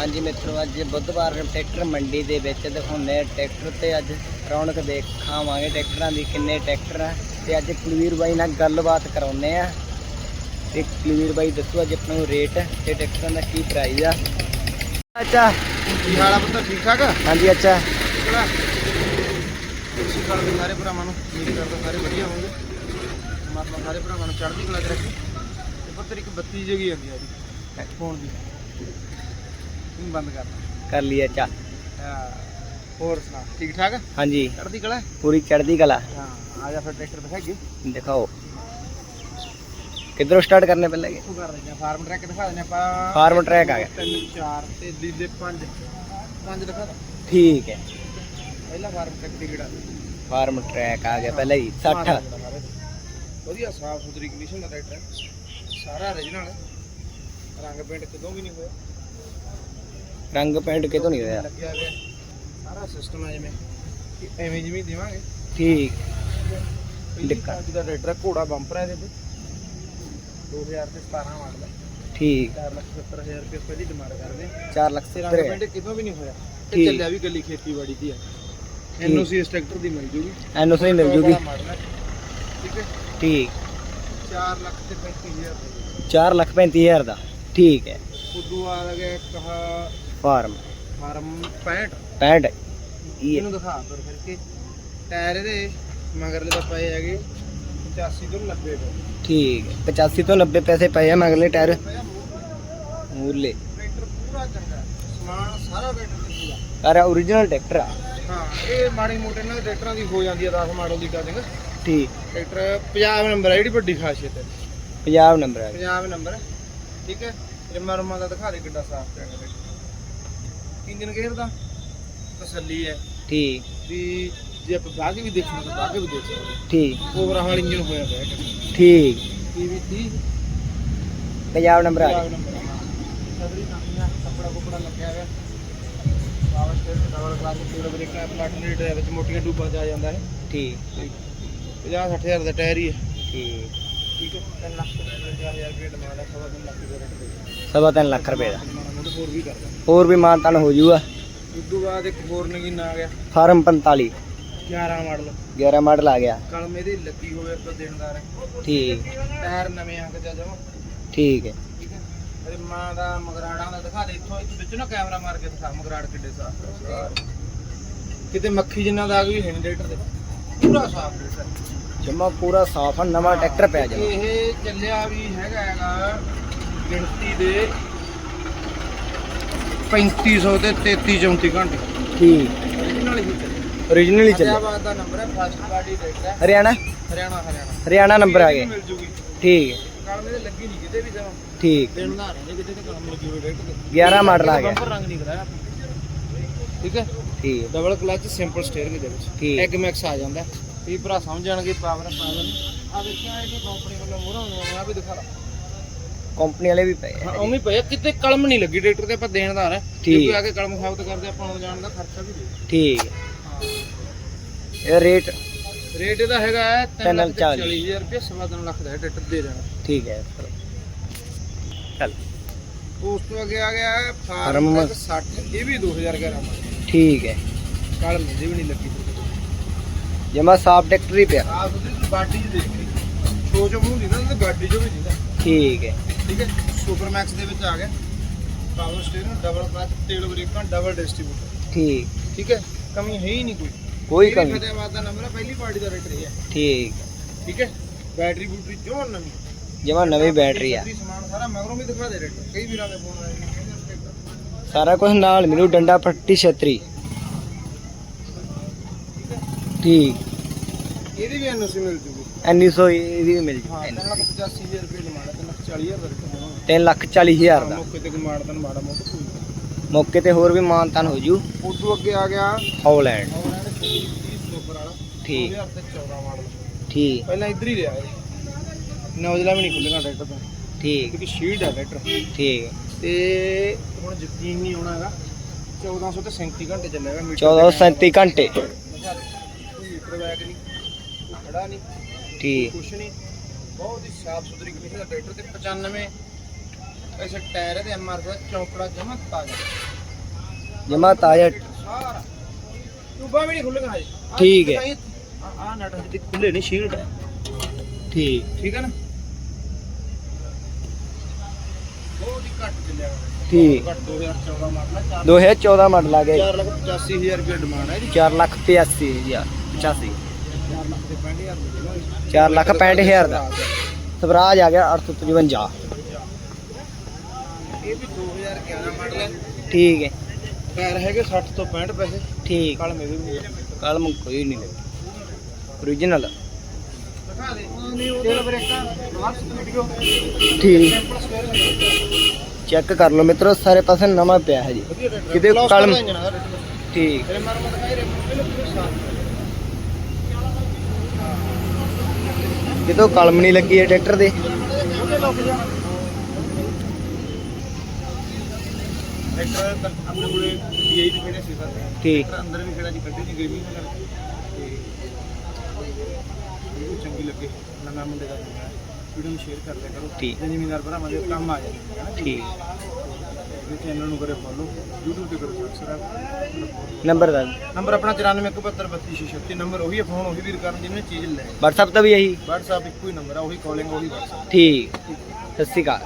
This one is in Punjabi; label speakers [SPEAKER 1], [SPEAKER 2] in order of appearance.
[SPEAKER 1] ਹਾਂਜੀ ਮਿੱਤਰੋ ਅੱਜ ਬੁੱਧਵਾਰ ਟਰੈਕਟਰ ਮੰਡੀ ਦੇ ਵਿੱਚ ਦਿਖਾਉਂਦੇ ਆ ਟਰੈਕਟਰ ਤੇ ਅੱਜ ਰੌਣਕ ਦੇਖਾਵਾਂਗੇ ਟਰੈਕਟਰਾਂ ਦੀ ਕਿੰਨੇ ਟਰੈਕਟਰ ਆ ਤੇ ਅੱਜ ਕੁਲਵੀਰ ਬਾਈ ਨਾਲ ਗੱਲਬਾਤ ਕਰਾਉਂਦੇ ਆ। ਤੇ ਕੁਲਵੀਰ ਬਾਈ ਦੱਸੋ ਅੱਜ ਆਪਾਂ ਨੂੰ ਰੇਟ ਤੇ ਟਰੈਕਟਰਾਂ ਦਾ ਕੀ ਪ੍ਰਾਈਸ ਆ? ਅੱਛਾ।
[SPEAKER 2] ਕੀ ਹਾਲ ਆ ਪੁੱਤਰ ਠੀਕ ਠਾਕ?
[SPEAKER 1] ਹਾਂਜੀ ਅੱਛਾ।
[SPEAKER 2] ਕਿਹੜਾ ਤੁਸੀਂ ਕਾਲ ਦੇ ਸਾਰੇ ਭਰਾਵਾਂ ਨੂੰ। ਉਮੀਦ ਕਰਦਾ ਸਾਰੇ ਵਧੀਆ ਹੋਣਗੇ ਪਰਮਾਤਮਾ ਸਾਰੇ ਭਰਾਵਾਂ ਨੂੰ ਚੜ੍ਹਦੀ ਕਲਾ 'ਚ ਰੱਖੇ। ਤੇ ਪੁੱਤਰ ਇੱਕ ਬੱਤੀ ਜਗੀ ਜਾਂਦੀ ਆ ਜੀ ਫੋਨ ਦੀ। ਇਹਨੂੰ ਬੰਦ ਕਰ।
[SPEAKER 1] ਕਰ ਲਈ ਅੱਛਾ।
[SPEAKER 2] ਹਾਂ ਹੋਰ ਸੁਣਾ ਠੀਕ ਠਾਕ?
[SPEAKER 1] ਹਾਂਜੀ।
[SPEAKER 2] ਚੜ੍ਹਦੀ ਕਲਾ?
[SPEAKER 1] ਪੂਰੀ ਚੜ੍ਹਦੀ ਕਲਾ।
[SPEAKER 2] ਹਾਂ ਆ ਜਾ ਫਿਰ ਟਰੈਕਟਰ ਦਿਖਾਈਏ।
[SPEAKER 1] ਦਿਖਾਓ। ਕਿੱਧਰੋਂ ਸਟਾਰਟ ਕਰਨੇ ਪਹਿਲਾਂ
[SPEAKER 2] ਇੱਥੋਂ ਕਰ ਦਿੰਦੇ ਆ ਫਾਰਮ ਟਰੈਕ ਦਿਖਾ ਦਿੰਦੇ ਆਪਾਂ।
[SPEAKER 1] ਫਾਰਮ ਟਰੈਕ ਆ ਗਿਆ।
[SPEAKER 2] ਤਿੰਨ ਚਾਰ ਤੇ ਲੀਲੇ ਪੰਜ। ਪੰਜ ਦਿਖਾ ਦਾਂ।
[SPEAKER 1] ਠੀਕ ਹੈ।
[SPEAKER 2] ਪਹਿਲਾ ਫਾਰਮ ਟਰੈਕ ਦੀ ਗੜਾ
[SPEAKER 1] ਫਾਰਮ ਟਰੈਕ ਆ ਗਿਆ ਪਹਿਲਾਂ ਹੀ 60
[SPEAKER 2] ਵਧੀਆ ਸਾਫ਼ ਸੁਥਰੀ ਕੰਡੀਸ਼ਨ ਦਾ ਟਰੈਕਟਰ ਹੈ। ਸਾਰਾ origignal ਹੈ। ਰੰਗ ਪੇਂਟ ਕਿਦੋਂ ਵੀ ਨਹੀਂ ਹੋਇਆ।
[SPEAKER 1] ਰੰਗ ਪੈਂਟ ਕਿਤੋਂ ਨਹੀਂ ਹੋਇਆ।
[SPEAKER 2] ਲੱਗਿਆ ਸਾਰਾ ਸਿਸਟਮ ਹੈ ਜਿਵੇਂ। ਕਿ ਐਵੇਂ ਜਿਵੇਂ ਦੇਵਾਂਗੇ।
[SPEAKER 1] ਠੀਕ।
[SPEAKER 2] ਪਹਿਲੀ
[SPEAKER 1] ਲਿਖਾ।
[SPEAKER 2] ਕਾਜ ਦਾ ਟਰੈਕਟਰ ਹੈ ਘੋੜਾ ਬੰਪਰ ਹੈ ਇਹਦੇ ਤੇ। 2000 ਤੇ 17 ਮਾਡਲ ਹੈ
[SPEAKER 1] ਠੀਕ।
[SPEAKER 2] 470000 ਰੁਪਏ ਪਹਿਲੀ ਡਿਮਾਂਡ ਕਰਦੇ ਆ।
[SPEAKER 1] 4 ਲੱਖ
[SPEAKER 2] ਤੇ
[SPEAKER 1] ਤੇ
[SPEAKER 2] ਰੰਗ ਪੇਂਟ ਕਿਦੋਂ ਵੀ ਨਹੀਂ ਹੋਇਆ। ਤੇ। ਚੱਲਿਆ ਵੀ ਗੱਲੀ ਖੇਤੀਬਾੜੀ ਦੀ ਹੈ ਐਨਓਸੀ ਇਸ ਟਰੈਕਟਰ ਦੀ ਮਿਲ ਜੂਗੀ।
[SPEAKER 1] ਐਨਓਸੀ ਮਿਲ ਜੂਗੀ।
[SPEAKER 2] ਠੀਕ ਹੈ।
[SPEAKER 1] ਠੀਕ।
[SPEAKER 2] 4 ਲੱਖ ਤੇ 35000 ਰੁਪਏ।
[SPEAKER 1] 4 ਲੱਖ 35000 ਦਾ। ਠੀਕ ਹੈ।
[SPEAKER 2] ਉਦੋਂ ਆ ਗਿਆ ਕਹਾ
[SPEAKER 1] ਫਾਰਮ।
[SPEAKER 2] ਫਾਰਮ 65
[SPEAKER 1] 65 ਇਹ
[SPEAKER 2] ਇਹਨੂੰ ਦਿਖਾ ਫਿਰ ਫਿਰ ਕੇ। ਟਾਇਰ ਇਹਦੇ ਮਗਰਲੇ ਤਾਂ ਪਏ ਹੈਗੇ 85 ਤੋਂ 90 ਪਏ
[SPEAKER 1] ਠੀਕ ਹੈ। 85 ਤੋਂ 90 ਪੈਸੇ ਪਏ ਆ ਮਗਲੇ ਟਾਇਰ। ਮੂਰਲੇ।
[SPEAKER 2] ਟਰੈਕਟਰ ਪੂਰਾ ਚੰਗਾ ਹੈ। ਸਮਾਨ ਸਾਰਾ ਟਰੈਕਟਰ ਤੇ ਪੂਰਾ।
[SPEAKER 1] ਅਰੇ origignal ਟਰੈਕਟਰ ਆ।
[SPEAKER 2] ਹਾਂ ਇਹ ਮਾੜੀ ਮੋਟੇ ਨਾਲ ਟਰੈਕਟਰਾਂ ਦੀ ਹੋ ਜਾਂਦੀ ਹੈ 10 ਮਾਡਲ ਦੀ ਕਟਿੰਗ
[SPEAKER 1] ਠੀਕ।
[SPEAKER 2] ਟਰੈਕਟਰ ਪੰਜਾਬ ਨੰਬਰ ਹੈ ਜਿਹੜੀ ਵੱਡੀ ਖਾਸੀਅਤ ਹੈ।
[SPEAKER 1] ਪੰਜਾਬ ਨੰਬਰ ਆ। ਗਿਆ
[SPEAKER 2] ਪੰਜਾਬ ਨੰਬਰ। ਹੈ ਠੀਕ ਹੈ। ਰਿਮਾ ਰੁਮਾ ਦਾ ਦਿਖਾ ਦੇ ਕਿੱਡਾ ਸਾਫ਼ ਟਰੈਕਟਰ ਇੰਜਨ ਗੇਅਰ ਦਾ ਤਸੱਲੀ ਹੈ।
[SPEAKER 1] ਠੀਕ।
[SPEAKER 2] ਵੀ ਜੇ ਆਪਾਂ ਬਾਗ ਵੀ ਦੇਖਣਾ ਤਾਂ ਬਾਗ ਵੀ ਦੇਖ ਸਕਦੇ
[SPEAKER 1] ਠੀਕ।
[SPEAKER 2] ਓਵਰਹਾਲ ਇੰਜਨ ਹੋਇਆ ਪਿਆ ਹੈ
[SPEAKER 1] ਠੀਕ।
[SPEAKER 2] ਪੀਵੀ
[SPEAKER 1] ਪੰਜਾਬ ਨੰਬਰ ਆ ਗਿਆ
[SPEAKER 2] ਸਦਰੀ ਕੰਪਨੀ ਕੱਪੜਾ ਕੁਪੜਾ ਲੱਗਿਆ ਹੋਇਆ। ਪਾਵਰ ਸਟੇਸ਼ਨ ਡਬਲ ਕਲਾਸ ਪੂਰਾ ਬ੍ਰੇਕਾਂ ਪਲਾਟਨੇਟ ਦੇ ਵਿੱਚ ਮੋਟੀਆਂ ਡੂਬਾਂ ਚ ਆ ਜਾਂਦਾ ਹੈ।
[SPEAKER 1] ਠੀਕ।
[SPEAKER 2] 50 60000 ਦਾ ਟਾਇਰ ਹੀ ਹੈ।
[SPEAKER 1] ਠੀਕ।
[SPEAKER 2] ਠੀਕ ਹੈ 3 ਲੱਖ 50000 ਰੁਪਏ ਡਿਮਾਂਡ ਹੈ ਸਵਾ ਤਿੰਨ ਲੱਖ ਦੇ ਰੇਟ ਤੇ
[SPEAKER 1] ਸਵਾ ਤਿੰਨ ਲੱਖ ਰੁਪਏ ਦਾ।
[SPEAKER 2] ਹੋਰ ਵੀ ਕਰਦਾ।
[SPEAKER 1] ਹੋਰ ਵੀ ਮਾਨਤਾਨ ਹੋ ਜਾਊਗਾ
[SPEAKER 2] ਉਸ ਤੋਂ ਬਾਅਦ ਇੱਕ ਹੋਰ ਨਗੀਨ ਆ ਗਿਆ।
[SPEAKER 1] Farm 45
[SPEAKER 2] 11 model.
[SPEAKER 1] 11 ਮਾਡਲ ਆ ਗਿਆ।
[SPEAKER 2] ਕਲਮ ਇਹਦੀ ਲੱਗੀ ਹੋਵੇ ਆਪਾਂ ਦੇਣਦਾਰ ਹੈ।
[SPEAKER 1] ਠੀਕ।
[SPEAKER 2] ਟਾਇਰ ਨਵੇਂ ਅੰਕ ਚ ਜਮਾ
[SPEAKER 1] ਠੀਕ ਹੈ।
[SPEAKER 2] ਅਰੇ ਮਾਂ ਦਾ ਮਗਰਾੜਾਂ ਦਾ ਦਿਖਾ ਦੇ ਇੱਥੋਂ ਇੱਥੇ ਵਿੱਚ ਨਾ ਕੈਮਰਾ ਮਾਰ ਕੇ ਦਿਖਾ ਮਗਰਾੜ ਕਿੱਡੇ ਸਾਫ਼ ਕਿਤੇ ਮੱਖੀ ਜਿੰਨਾ ਦਾਗ ਵੀ ਹੈ ਨਹੀਂ ਟਰੈਕਟਰ ਦੇ ਪੂਰਾ ਸਾਫ਼ ਟਰੈਕਟਰ
[SPEAKER 1] ਜਮਾ ਪੂਰਾ ਸਾਫ਼ ਆ ਨਵਾਂ ਟਰੈਕਟਰ ਪਿਆ ਜਮਾ।
[SPEAKER 2] ਇਹ ਚੱਲਿਆ ਵੀ ਹੈਗਾ ਹੈਗਾ ਗਿਣਤੀ ਦੇ 3500 ਤੇ 33 34 ਘੰਟੇ।
[SPEAKER 1] ਠੀਕ।
[SPEAKER 2] Original ਹੀ ਚੱਲਿਆ।
[SPEAKER 1] Origignal ਹੀ ਚੱਲਿਆ।
[SPEAKER 2] ਫਤਿਆਬਾਦ ਦਾ ਨੰਬਰ ਹੈ ਫਸਟ ਪਾਰਟੀ ਟਰੈਕਟਰ ਹੈ।
[SPEAKER 1] ਹਰਿਆਣਾ?
[SPEAKER 2] ਹਰਿਆਣਾ ਹਰਿਆਣਾ।
[SPEAKER 1] ਹਰਿਆਣਾ ਨੰਬਰ ਆ ਗਿਆ
[SPEAKER 2] ਮਿਲ ਜੂਗੀ।
[SPEAKER 1] ਠੀਕ। ਹੈ
[SPEAKER 2] ਕਲਮ ਇਹਦੇ ਲੱਗੀ ਨਹੀਂ ਕਿਤੇ ਵੀ ਜਮਾ।
[SPEAKER 1] ਠੀਕ।
[SPEAKER 2] ਦਿਨ ਦਾ ਨਹੀਂ ਕਿਤੇ ਤੇ ਕਲਮ ਲੱਗੀ ਹੋਈ ਟਰੈਕਟਰ ਤੇ।
[SPEAKER 1] 11 ਮਾਡਲ ਆ ਗਿਆ
[SPEAKER 2] ਬੰਪਰ ਰੰਗ ਨਹੀਂ ਕਰਾਇਆ। ਆਪਾਂ। ਠੀਕ ਹੈ?
[SPEAKER 1] ਠੀਕ।
[SPEAKER 2] ਡਬਲ ਕਲਚ ਸਿੰਪਲ ਸਟੀਅਰਿੰਗ ਦੇ ਵਿੱਚ।
[SPEAKER 1] ਠੀਕ।
[SPEAKER 2] ਐਗ ਮੈਕਸ ਆ ਜਾਂਦਾ। ਇਹ ਭਰਾ ਸਮਝ ਜਾਣਗੇ ਪਾਵਰ ਪਾਵਰ ਆ ਦੇਖਿਆ ਇਹ ਕੰਪਨੀ ਵੱਲੋਂ ਮੋਹਰਾਂ ਹੋਈਆਂ ਆ ਵੀ ਦਿਖਾ ਲਾ।
[SPEAKER 1] ਕੰਪਨੀ ਵਾਲੇ ਵੀ ਪਏ
[SPEAKER 2] ਹਾਂ
[SPEAKER 1] ਆ
[SPEAKER 2] ਉਵੇਂ ਹੀ ਪਿਆ ਕਿਤੇ ਕਲਮ ਨਹੀਂ ਲੱਗੀ ਟਰੈਕਟਰ ਤੇ ਆਪਾਂ ਦੇਣਦਾਰ ਹੈ ਜੇ
[SPEAKER 1] ਠੀਕ।
[SPEAKER 2] ਕੋਈ ਆ ਕੇ ਕਲਮ ਸਾਬਤ ਕਰਦੇ ਆਪਾਂ ਨੂੰ ਜਾਣ ਦਾ ਖਰਚਾ ਵੀ ਦੇ
[SPEAKER 1] ਠੀਕ। ਹੈ।
[SPEAKER 2] ਹਾਂ
[SPEAKER 1] ਇਹ ਰੇਟ
[SPEAKER 2] ਰੇਟ ਇਹਦਾ ਹੈਗਾ
[SPEAKER 1] ਤਿੰਨ ਲੱਖ
[SPEAKER 2] 340000 ਰੁਪਏ ਸਵਾ ਤਿੰਨ ਲੱਖ ਦਾ ਹੈ ਟਰੈਕਟਰ ਦੇ ਦੇਣਾ।
[SPEAKER 1] ਠੀਕ ਹੈ ਚੱਲ।
[SPEAKER 2] ਉਸ ਤੋਂ ਅੱਗੇ ਆ ਗਿਆ ਹੈ
[SPEAKER 1] ਫਾਰਮ
[SPEAKER 2] ਫਾਰਮ 60 ਇਹ ਵੀ 2011 ਮਾਡਲ
[SPEAKER 1] ਠੀਕ ਹੈ।
[SPEAKER 2] ਕਲਮ ਇਹਦੀ ਵੀ ਨਹੀਂ ਲੱਗੀ।
[SPEAKER 1] ਜਮਾ ਸਾਫ਼ ਟਰੈਕਟਰ ਹੀ ਪਿਆ।
[SPEAKER 2] ਆਪ ਉਹਦੀ ਬਾਡੀ 'ਚ ਦੇਖ ਲਈ। ਸੋਚ ਮੂੰਹ ਦੀ ਨਾ ਤੇ ਬਾਡੀ 'ਚੋਂ ਵੀ ਦਿੰਦਾ
[SPEAKER 1] ਠੀਕ ਹੈ।
[SPEAKER 2] ਠੀਕ ਹੈ? ਸੁਪਰ ਮੈਕਸ ਦੇ ਵਿੱਚ ਆ ਗਿਆ। ਪਾਵਰ ਸਟੀਅਰਿੰਗ ਡਬਲ ਕਲਚ ਤੇਲ ਬ੍ਰੇਕਾਂ ਡਬਲ ਡਿਸਟ੍ਰੀਬਿਊਟਰ
[SPEAKER 1] ਠੀਕ।
[SPEAKER 2] ਠੀਕ ਹੈ? ਕਮੀ ਹੈ ਹੀ ਨਹੀਂ ਕੋਈ।
[SPEAKER 1] ਕੋਈ
[SPEAKER 2] ਇਹ ਵੀ
[SPEAKER 1] ਕਮੀ
[SPEAKER 2] ਫਤਿਆਬਾਦ ਦਾ ਨੰਬਰ ਹੈ ਪਹਿਲੀ ਪਾਰਟੀ ਦਾ ਰੇਟ ਇਹ ਹੈ
[SPEAKER 1] ਠੀਕ।
[SPEAKER 2] ਠੀਕ ਹੈ? ਬੈਟਰੀ ਬੂਟਰੀ ਜੋ ਨਵੀਂ।
[SPEAKER 1] ਜਮਾ ਨਵੀਂ ਬੈਟਰੀ ਆ।
[SPEAKER 2] ਛਤਰੀ ਸਮਾਨ ਸਾਰਾ ਮਗਰੋਂ ਵੀ ਦਿਖਾ ਦੇ ਰੇਟ ਕਈ ਵੀਰਾਂ ਦੇ ਫੋਨ ਆਏ ਨੇ ਕਹਿੰਦੇ ਟਰੈਕਟਰ
[SPEAKER 1] ਸਾਰਾ ਕੁਝ ਨਾਲ ਮਿਲੂ ਡੰਡਾ ਪੱਟੀ ਛਤਰੀ। ਠੀਕ।
[SPEAKER 2] ਇਹਦੀ ਵੀ ਐਨਓਸੀ ਮਿਲ ਜੂਗੀ।
[SPEAKER 1] ਐਨੀ ਸੌ ਇਹਦੀ ਵੀ ਮਿਲ
[SPEAKER 2] ਹਾਂ
[SPEAKER 1] ਜੂ
[SPEAKER 2] 3 ਲੱਖ 85000 ਰੁਪਏ ਡਿਮਾਂਡ ਹੈ 3 ਲੱਖ 40000 ਦਾ ਰੇਟ ਹੈ
[SPEAKER 1] 3 ਲੱਖ 40 ਹਜ਼ਾਰ ਦਾ।
[SPEAKER 2] ਮੌਕੇ ਤੇ ਕਮਾੜ ਤਾਂ ਮਾੜਾ ਮੋਟਾ ਕੋਈ
[SPEAKER 1] ਮੌਕੇ ਤੇ ਹੋਰ ਵੀ ਮਾਨਤਾਨ ਹੋ ਜੂ।
[SPEAKER 2] ਉਦੋਂ ਅੱਗੇ ਆ ਗਿਆ।
[SPEAKER 1] ਹੌਲੈਂਡ
[SPEAKER 2] ਉਹਨਾਂ ਨੇ 30 ਸੁਪਰ ਵਾਲਾ।
[SPEAKER 1] ਠੀਕ।
[SPEAKER 2] 2014 ਮਾਡਲ।
[SPEAKER 1] ਠੀਕ।
[SPEAKER 2] ਪਹਿਲਾਂ ਇੱਧਰ ਹੀ ਰਿਹਾ ਇਹ। ਨੌਜਲਾ ਵੀ ਨਹੀਂ ਖੁੱਲੇਗਾ ਟਰੈਕਟਰ ਤੋਂ।
[SPEAKER 1] ਠੀਕ।
[SPEAKER 2] ਕਿਉਂਕਿ ਸ਼ੀਲਡ ਹੈ ਟਰੈਕਟਰ
[SPEAKER 1] ਠੀਕ।
[SPEAKER 2] ਤੇ ਹੁਣ ਯਕੀਨ ਨਹੀਂ ਹੋਣਾ ਹੈਗਾ। 1400 ਤੇ 37 ਘੰਟੇ ਚੱਲੇਗਾ ਮੀਟਰ।
[SPEAKER 1] 1437 ਘੰਟੇ।
[SPEAKER 2] ਮੀਟਰ ਬੈਗ ਨਹੀਂ ਕੋਈ ਖੜਾ ਨਹੀਂ
[SPEAKER 1] ਠੀਕ।
[SPEAKER 2] ਕੁਛ ਨਹੀਂ ਬਹੁਤ ਹੀ ਸਾਫ਼ ਸੁਥਰੀ ਕੰਡੀਸ਼ਨ ਦਾ ਟਰੈਕਟਰ ਤੇ 95 ਐਸੇ ਟਾਇਰ ਇਹਦੇ ਐਮਆਰ ਦਾ ਚੌਂਕੜਾ ਜਮਾ ਤਾਜ਼ਾ।
[SPEAKER 1] ਜਮਾ ਤਾਜ਼ਾ।
[SPEAKER 2] ਸਾਰਾ ਟੂਬਾਂ ਵੀ ਨਹੀਂ ਖੁੱਲੀਆਂ ਹਜੇ। ਆਹ
[SPEAKER 1] ਠੀਕ ਹੈ।
[SPEAKER 2] ਆ ਆ ਨਟ ਹਜੇ ਖੁੱਲੇ ਨਹੀਂ ਸ਼ੀਲਡ ਹੈ।
[SPEAKER 1] ਠੀਕ।
[SPEAKER 2] ਠੀਕ ਹੈ ਨਾ? ਬਹੁਤ ਹੀ ਘੱਟ ਚੱਲਿਆ ਵਾ।
[SPEAKER 1] ਠੀਕ।
[SPEAKER 2] ਘੱਟ 2014 ਮਾਡਲ ਹੈ
[SPEAKER 1] 2014 ਮਾਡਲ ਆ ਗਿਆ
[SPEAKER 2] 4 ਲੱਖ 85000 ਰੁਪਏ ਡਿਮਾਂਡ ਹੈ ਜੀ
[SPEAKER 1] 4 ਲੱਖ 85 ਹਜ਼ਾਰ 85
[SPEAKER 2] 4 ਲੱਖ ਦੇ 65000 ਦੇ। ਦੇਣਾ
[SPEAKER 1] 4 ਲੱਖ 65000 ਦਾ ਸਵਰਾਜ ਆ ਗਿਆ 855
[SPEAKER 2] ਇਹ ਵੀ 2011 ਮਾਡਲ ਹੈ।
[SPEAKER 1] ਠੀਕ ਹੈ।
[SPEAKER 2] ਟਾਇਰ ਹੈਗੇ 60 ਤੋਂ 65 ਪੈਸੇ।
[SPEAKER 1] ਠੀਕ।
[SPEAKER 2] ਕੱਲ ਮੇਰੇ ਵੀ
[SPEAKER 1] ਕਲਮ ਕੋਈ ਨਹੀਂ ਲੱਗੀ
[SPEAKER 2] ਦਿਖਾ ਦੇ ਬ੍ਰੇਕਾਂ ਵੀਡੀਓ
[SPEAKER 1] ਠੀਕ। ਚੈੱਕ ਕਰ ਲਓ ਮਿੱਤਰੋ ਸਾਰੇ ਪਾਸੇ ਨਵਾਂ ਪਿਆ ਹੈ ਜੀ। ਕਿਤੇ ਕਲਮ- ਠੀਕ। ਕਿਤੋਂ ਕਲਮ ਨਹੀਂ ਲੱਗੀ ਹੈ ਟਰੈਕਟਰ ਦੇ
[SPEAKER 2] ਟਰੈਕਟਰ ਆਪਣੇ ਕੋਲੇ ਡੀਆਈ ਵੀ ਖੜੇ ਸੀ ਸਰ
[SPEAKER 1] ਠੀਕ।
[SPEAKER 2] ਅੰਦਰ ਵੀ ਖੜਾ ਜੀ ਗੱਡੀ ਦੀ ਗਰਮੀ ਨਾਲ। ਤੇ ਇਹ ਚੰਗੀ ਲੱਗੇ। ਨਵਾਂ ਮੁੰਡੇ ਦਾ ਵੀਡੀਓ ਨੂੰ ਸ਼ੇਅਰ ਕਰ ਲਿਆ ਕਰੋ।
[SPEAKER 1] ਠੀਕ।
[SPEAKER 2] ਜੇ ਜ਼ਿਮੀਂਦਾਰ ਭਰਾਵਾਂ ਦੇ ਕੰਮ ਆ ਜਾਏ
[SPEAKER 1] ਠੀਕ।
[SPEAKER 2] ਇਹ ਚੈਨਲ ਨੂੰ ਕਰੇ ਫੋਲੋ YouTube ਤੇ ਕਰੋ ਸਬਸਕ੍ਰਾਈਬ
[SPEAKER 1] ਨੰਬਰ ਦੱਸ
[SPEAKER 2] ਨੰਬਰ ਆਪਣਾ 9417323636 ਨੰਬਰ ਉਹੀ ਹੈ ਫੋਨ ਉਹੀ ਵੀਰ ਕਰਨ ਜਿਹਨੇ ਚੀਜ਼ ਲੈ।
[SPEAKER 1] WhatsApp ਤਾਂ ਵੀ ਇਹੀ।
[SPEAKER 2] WhatsApp ਇੱਕੋ ਹੀ ਨੰਬਰ ਆ ਉਹੀ ਕਾਲਿੰਗ ਉਹੀ WhatsApp
[SPEAKER 1] ਠੀਕ। ਸਤਿ ਸ਼੍ਰੀ ਅਕਾਲ।